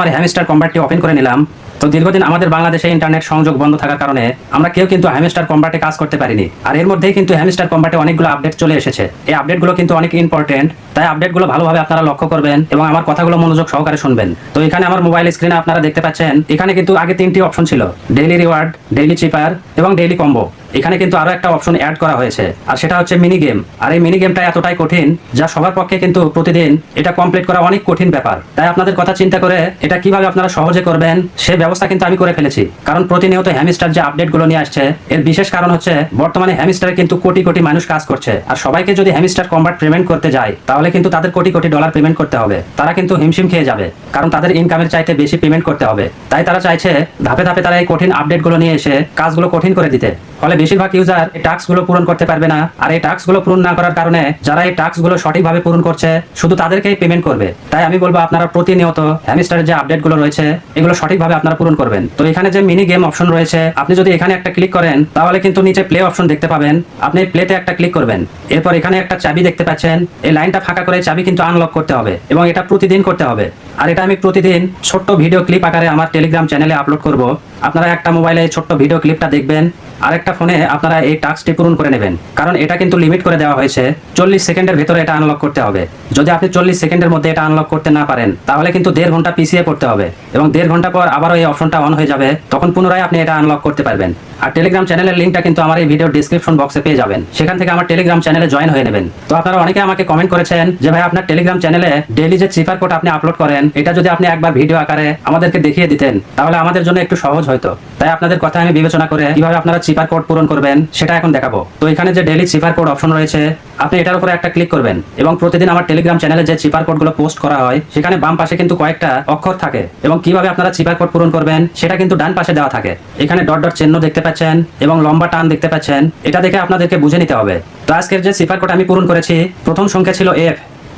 আমার hamster কম্বারটি open করে নিলাম। তো দীর্ঘদিন আমাদের বাংলাদেশে ইন্টারনেট সংযোগ বন্ধ থাকার কারণে আমরা কেউ কিন্তু হ্যামস্টার কম্বাটে কাজ করতে পারিনি। আর এর মধ্যেই কিন্তু হ্যামস্টার কম্বাটে অনেকগুলো আপডেট চলে এসেছে। এই আপডেটগুলো কিন্তু অনেক ইম্পর্টেন্ট তাই আপডেটগুলো ভালোভাবে আপনারা লক্ষ্য করবেন এবং আমার কথাগুলো মনোযোগ সহকারে শুনবেন। তো এখানে আমার মোবাইল স্ক্রিনে আপনারা দেখতে পাচ্ছেন, এখানে কিন্তু আগে তিনটি অপশন ছিল ডেইলি রিওয়ার্ড ডেইলি চিপার এবং ডেইলি কম্বো এখানে কিন্তু আরও একটা অপশন অ্যাড করা হয়েছে। আর সেটা হচ্ছে মিনি গেম আর এই মিনি গেমটা এতটাই কঠিন, যা সবার পক্ষে কিন্তু প্রতিদিন এটা কমপ্লিট করা অনেক কঠিন ব্যাপার। তাই আপনাদের কথা চিন্তা করে এটা কীভাবে আপনারা সহজে করবেন, সে ব্যবস্থা কিন্তু আমি করে ফেলেছি। কারণ প্রতিনিয়ত হ্যামিস্টার যে আপডেটগুলো নিয়ে আসছে, এর বিশেষ কারণ হচ্ছে বর্তমানে হ্যামিস্টারে কিন্তু কোটি কোটি মানুষ কাজ করছে। আর সবাইকে যদি হ্যামিস্টার কম্বাট পেমেন্ট করতে যায়, তাহলে কিন্তু তাদের কোটি কোটি ডলার পেমেন্ট করতে হবে। তারা কিন্তু হিমশিম খেয়ে যাবে, কারণ তাদের ইনকামের চাইতে বেশি পেমেন্ট করতে হবে। তাই তারা চাইছে ধাপে ধাপে তারা এই কঠিন আপডেটগুলো নিয়ে এসে কাজগুলো কঠিন করে দিতে। ফলে বেশিরভাগ ইউজার এই টাস্কগুলো পূরণ করতে পারবে না। আর এই টাস্কগুলো পূরণ না করার কারণে যারা এই টাস্কগুলো সঠিকভাবে পূরণ করছে, শুধু তাদেরকেই পেমেন্ট করবে। তাই আমি বলব আপনারা প্রতিনিয়ত হ্যামিস্টারের যে আপডেটগুলো রয়েছে, এগুলো সঠিকভাবে আপনারা পূরণ করবেন। তো এখানে যে মিনি গেম অপশন রয়েছে, আপনি যদি এখানে একটা ক্লিক করেন, তাহলে কিন্তু নিচে প্লে অপশন দেখতে পাবেন। আপনি প্লেতে একটা ক্লিক করবেন। এরপর এখানে একটা চাবি দেখতে পাচ্ছেন। এই লাইনটা ফাঁকা করে চাবি কিন্তু আনলক করতে হবে এবং এটা প্রতিদিন করতে হবে। আর এটা আমি প্রতিদিন ছোট্ট ভিডিও ক্লিপ আকারে আমার টেলিগ্রাম চ্যানেলে আপলোড করব। আপনারা একটা মোবাইলে ছোট্ট ভিডিও ক্লিপটা দেখবেন। আরেকটা ফোনে আপনারা এই টাস্কটি পূরণ করে নেবেন। কারণ এটা কিন্তু লিমিট করে দেওয়া হয়েছে। চল্লিশ সেকেন্ডের ভেতরে এটা আনলক করতে হবে। যদি আপনি চল্লিশ সেকেন্ডের মধ্যে এটা আনলক করতে না পারেন, তাহলে কিন্তু দেড় ঘণ্টা পিছিয়ে পড়তে হবে। এবং দেড় ঘণ্টা পর আবারও এই অপশনটা অন হয়ে যাবে। তখন পুনরায় আপনি এটা আনলক করতে পারবেন। আর টেলিগ্রাম চ্যানেলের লিঙ্কটা কিন্তু আমার এই ভিডিও ডিসক্রিপশন বক্সে পেয়ে যাবেন। সেখান থেকে আমার টেলিগ্রাম চ্যানেলে জয়েন হয়ে নেবেন। তো আপনারা অনেকে আমাকে কমেন্ট করেছেন যে, ভাই, আপনার টেলিগ্রাম চ্যানেলে ডেলি যে চিপার কোড আপনি আপলোড করেন, এটা যদি আপনি একবার ভিডিও আকারে আমাদেরকে দেখিয়ে দিতেন, তাহলে আমাদের জন্য একটু সহজ হয়তো। তাই আপনাদের কথা আমি বিবেচনা করে কীভাবে আপনারা চিপার কোড পূরণ করবেন, সেটা এখন দেখাবো। তো এখানে যে ডেলি চিপার কোড অপশন রয়েছে আপনি এটার উপরে একটা ক্লিক করবেন এবং প্রতিদিন আমার টেলিগ্রাম চ্যানেলে যে চিপার কোডগুলো পোস্ট করা হয়, সেখানে বাম পাশে কিন্তু কয়েকটা অক্ষর থাকে এবং কীভাবে আপনারা চিপার কোড পূরণ করবেন, সেটা কিন্তু ডান পাশে দেওয়া থাকে। এখানে ডট ডট চিহ্ন দেখতে পাচ্ছেন এবং লম্বা টান দেখতে পাচ্ছেন, এটা দেখে আপনাদেরকে বুঝে নিতে হবে। তো আজকের যে চিপার কোড আমি পূরণ করেছি, প্রথম সংখ্যা ছিল এফ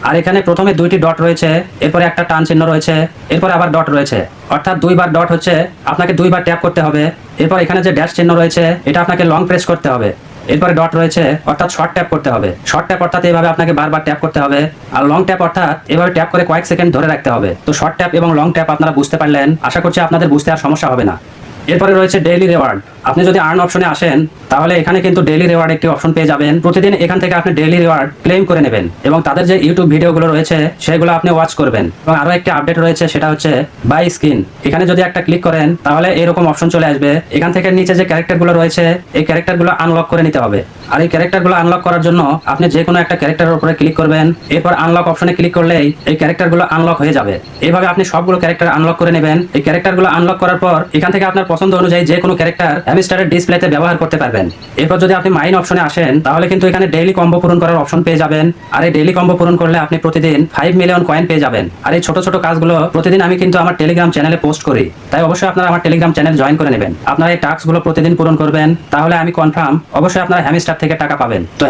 আর এখানে প্রথমে দুইটি ডট রয়েছে, এরপরে একটা টান চিহ্ন রয়েছে, এরপরে আবার ডট রয়েছে। অর্থাৎ দুইবার ডট হচ্ছে, আপনাকে দুইবার ট্যাপ করতে হবে, এরপর এখানে যে ড্যাশ চিহ্ন রয়েছে, এটা আপনাকে লং প্রেস করতে হবে। এরপরে ডট রয়েছে, অর্থাৎ শর্ট ট্যাপ করতে হবে। শর্ট ট্যাপ অর্থাৎ এভাবে আপনাকে বারবার ট্যাপ করতে হবে। আর লং ট্যাপ অর্থাৎ এভাবে ট্যাপ করে কয়েক সেকেন্ড ধরে রাখতে হবে। তো শর্ট ট্যাপ এবং লং ট্যাপ আপনারা বুঝতে পারলেন। আশা করছি আপনাদের বুঝতে আর সমস্যা হবে না। এরপরে রয়েছে ডেইলি রেওয়ার্ড আপনি যদি আর্ন অপশনে আসেন, তাহলে এখানে কিন্তু ডেইলি রেওয়ার্ড একটি অপশন পেয়ে যাবেন। প্রতিদিন এখান থেকে আপনি ডেইলি রেওয়ার্ড ক্লেম করে নেবেন এবং তাদের যে ইউটিউব ভিডিওগুলো রয়েছে, সেগুলো আপনি ওয়াচ করবেন। এবং আরও একটি আপডেট রয়েছে, সেটা হচ্ছে বাই স্কিন এখানে যদি একটা ক্লিক করেন, তাহলে এরকম অপশন চলে আসবে। এখান থেকে নিচে যে ক্যারেক্টারগুলো রয়েছে, এই ক্যারেক্টারগুলো আনলক করে নিতে হবে। আর এই ক্যারেক্টারগুলো আনলক করার জন্য আপনি যে কোনো একটা ক্যারেক্টারের উপরে ক্লিক করবেন। এরপর আনলক অপশনে ক্লিক করলেই এই ক্যারেক্টারগুলো আনলক হয়ে যাবে। এইভাবে আপনি সবগুলো ক্যারেক্টার আনলক করে নেবেন। এই ক্যারেক্টারগুলো আনলক করার পর এখান থেকে আপনার পছন্দ অনুযায়ী যে কোনো ক্যারেক্টার হ্যামিস্টারের ডিসপ্লেতে ব্যবহার করতে পারবেন। এরপর যদি আপনি মাইন অপশনে আসেন, তাহলে কিন্তু এখানে ডেইলি কম্বো পূরণ করার অপশন পেয়ে যাবেন। আর এই ডেইলি কম্বো পূরণ করলে আপনি প্রতিদিন ফাইভ মিলিয়ন কয়েন পেয়ে যাবেন। আর এই ছোট ছোট কাজগুলো প্রতিদিন আমি কিন্তু আমার টেলিগ্রাম চ্যানেলে পোস্ট করি। তাই অবশ্যই আপনারা আমার টেলিগ্রাম চ্যানেল জয়েন করে নেবেন। আপনারা এই টাস্কগুলো প্রতিদিন পূরণ করবেন। তাহলে আমি কনফার্ম অবশ্যই আপনারা হ্যামিস্টার থেকে টাকা পাবেন। তো